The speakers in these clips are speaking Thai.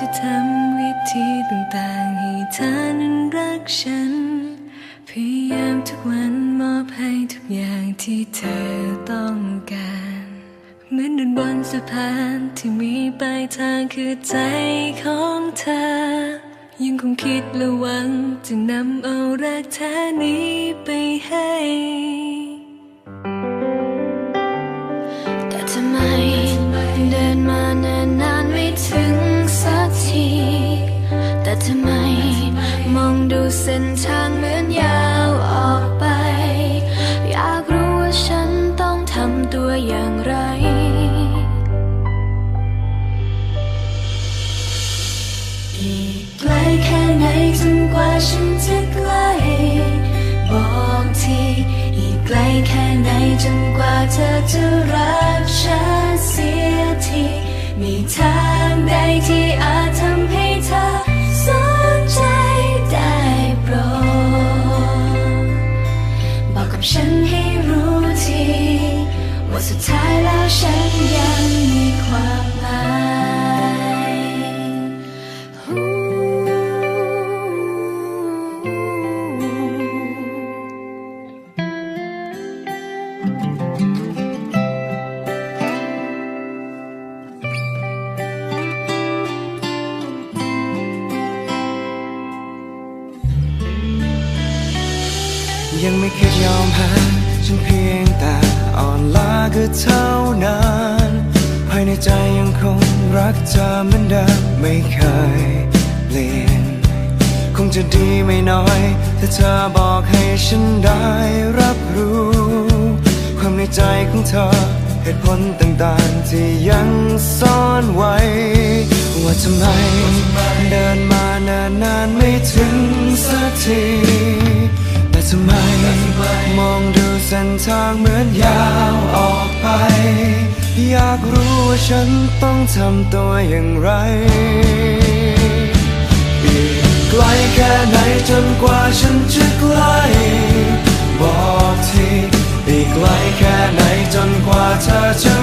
จะทำวิธีต่างๆให้เธอนั้นรักฉัน พยายามทุกวันมอบให้ทุกอย่างที่เธอต้องการ เหมือนเดินบนสะพานที่มีปลายทางคือใจของเธอ ยังคงคิดและหวังจะนำเอารักแท้นี้ไปให้ เส้นทางเหมือนยาวออกไป อยากรู้ว่าฉันต้องทำตัวอย่างไร อีกไกลแค่ไหนจนกว่าฉันจะใกล้บอกทีอีกไกลแค่ไหนจนกว่าเธอจะรักฉันเสียที มีทางใดที่อาจทำ ฉันให้รู้ที ว่าสุดท้ายแล้วฉันยังมีความหมาย ยังไม่เคยยอมแพ้ฉันเพียงแต่อ่อนล้าก็เท่านั้นภายในใจยังคงรักเธอเหมือนเดิมไม่เคยเปลี่ยน คงจะดีไม่น้อยถ้าเธอบอกให้ฉันได้รับรู้ ความในใจของเธอเหตุผลต่างๆที่ยังซ่อนไว้ ว่าทำไมเดินมาเนิ่นนานไม่ถึงสักที ทำไมมองดูเส้นทางเหมือนยาวออกไป อยากรู้ว่าฉันต้องทำตัวอย่างไร อีกไกลแค่ไหนจนกว่าฉันจะใกล้บอกทีอีกไกลแค่ไหนจนกว่าเธอจะ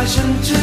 爱想着。